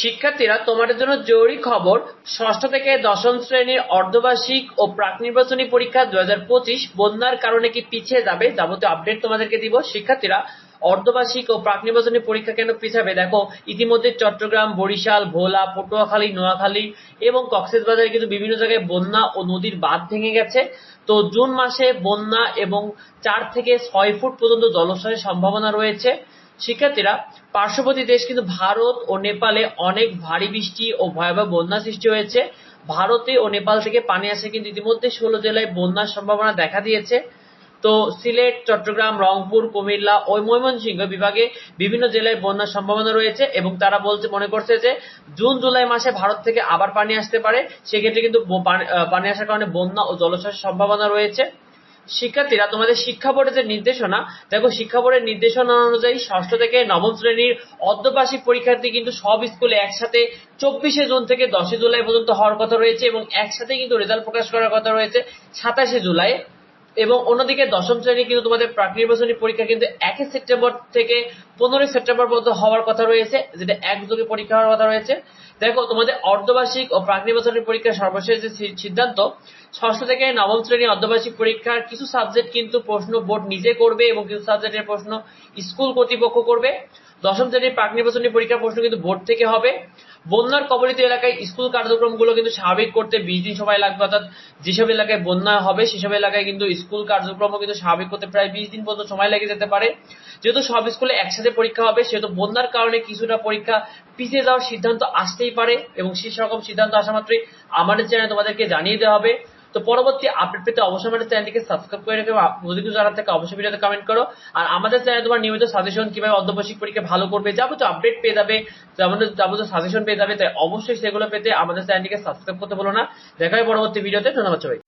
শিক্ষার্থীরা তোমাদের জন্য জরুরি খবর, ষষ্ঠ থেকে দশম শ্রেণির অর্ধবার্ষিক ও প্রাক নির্বাচনী পরীক্ষা দু হাজার পঁচিশ, বন্যার কারণে কি পিছিয়ে যাবে যাবতীয় আপডেট তোমাদেরকে দিব। শিক্ষার্থীরা, অর্ধবার্ষিক ও প্রাক নির্বাচনী পরীক্ষা কেন পিছাবে? দেখো, ইতিমধ্যে চট্টগ্রাম, বরিশাল, ভোলা, পটুয়াখালী, নোয়াখালী এবং কক্সবাজারে কিন্তু বিভিন্ন জায়গায় বন্যা ও নদীর বাঁধ ভেঙে গেছে। তো জুন মাসে বন্যা এবং চার থেকে ছয় ফুট পর্যন্ত জলোচ্ছ্বাসের সম্ভাবনা রয়েছে। শিক্ষার্থীরা, পার্শ্ববর্তী দেশ কিন্তু ভারত ও নেপালে অনেক ভারী বৃষ্টি ও ভয়াবহ বন্যা সৃষ্টি হয়েছে। ভারতে ও নেপাল থেকে পানি আসে কিন্তু ইতিমধ্যে ষোলো জেলায় বন্যার সম্ভাবনা দেখা দিয়েছে। তো সিলেট, চট্টগ্রাম, রংপুর, কুমিল্লা ও ময়মনসিংহ বিভাগে বিভিন্ন জেলায় বন্যার সম্ভাবনা রয়েছে এবং তারা বলছে মনে করছে যে জুন, জুলাই মাসে ভারত থেকে আবার পানি আসতে পারে। সেক্ষেত্রে কিন্তু পানি- আসার কারণে বন্যা ও জলোচ্ছ্বাসের সম্ভাবনা রয়েছে। শিক্ষার্থীরা, তোমাদের শিক্ষা বোর্ডের যে নির্দেশনা, দেখো শিক্ষা বোর্ডের নির্দেশনা অনুযায়ী ষষ্ঠ থেকে নবম শ্রেণির অর্ধবার্ষিক পরীক্ষার্থী কিন্তু সব স্কুলে একসাথে চব্বিশে জুন থেকে দশই জুলাই পর্যন্ত হওয়ার কথা রয়েছে এবং একসাথে কিন্তু রেজাল্ট প্রকাশ করার কথা রয়েছে সাতাশে জুলাই। এবং অন্যদিকে দশম শ্রেণি কিন্তু তোমাদের প্রাক নির্বাচনী পরীক্ষা কিন্তু একই সেপ্টেম্বর থেকে পনেরোই সেপ্টেম্বর পর্যন্ত হওয়ার কথা রয়েছে, যেটা একযোগে পরীক্ষা হওয়ার কথা রয়েছে। দেখো, তোমাদের অর্ধবার্ষিক ও প্রাক নির্বাচনী পরীক্ষার সর্বশেষ যে সিদ্ধান্ত, ষষ্ঠ থেকে নবম শ্রেণি অর্ধবার্ষিক পরীক্ষার কিছু সাবজেক্ট কিন্তু প্রশ্ন বোর্ড নিজে করবে এবং কিছু সাবজেক্টের প্রশ্ন স্কুল কর্তৃপক্ষ করবে। দশম শ্রেণির প্রাক নির্বাচনী পরীক্ষার প্রশ্ন কিন্তু বোর্ড থেকে হবে। বন্যার কবলিত এলাকায় স্কুল কার্যক্রমগুলো কিন্তু স্বাভাবিক করতে বিশ দিন সময় লাগবে, অর্থাৎ যেসব এলাকায় বন্যা হবে, সেসব এলাকায় কিন্তু স্কুল কার্যক্রমও কিন্তু স্বাভাবিক করতে প্রায় বিশ দিন পর্যন্ত সময় লেগে যেতে পারে। যেহেতু সব স্কুলে একসাথে পরীক্ষা হবে, সেহেতু বন্যার কারণে কিছুটা পরীক্ষা পিছিয়ে যাওয়ার সিদ্ধান্ত আসতেই পারে এবং সেই রকম সিদ্ধান্ত আসা মাত্রই আমাদের চ্যানেলে তোমাদেরকে জানিয়ে দেওয়া হবে। তো পরবর্তী আপডেট পেতে অবশ্যই আমাদের চ্যানেলটিকে সাবস্ক্রাইব করে রেখে যদি কিছু জানার থাকে অবশ্যই ভিডিওতে কমেন্ট করো। আর আমাদের চ্যানেলে তোমার নিয়মিত সাজেশন কীভাবে অধ্যবসিক পরীক্ষা ভালো করবে, যাবতীয় আপডেট পেয়ে যাবে আমাদের যাবতীয় সাজেশন পেয়ে যাবে, তাই অবশ্যই সেগুলো পেতে আমাদের চ্যানেলটিকে সাবস্ক্রাইব করতে বলো না। দেখা হবে পরবর্তী ভিডিওতে ধন্যবাদ সবাই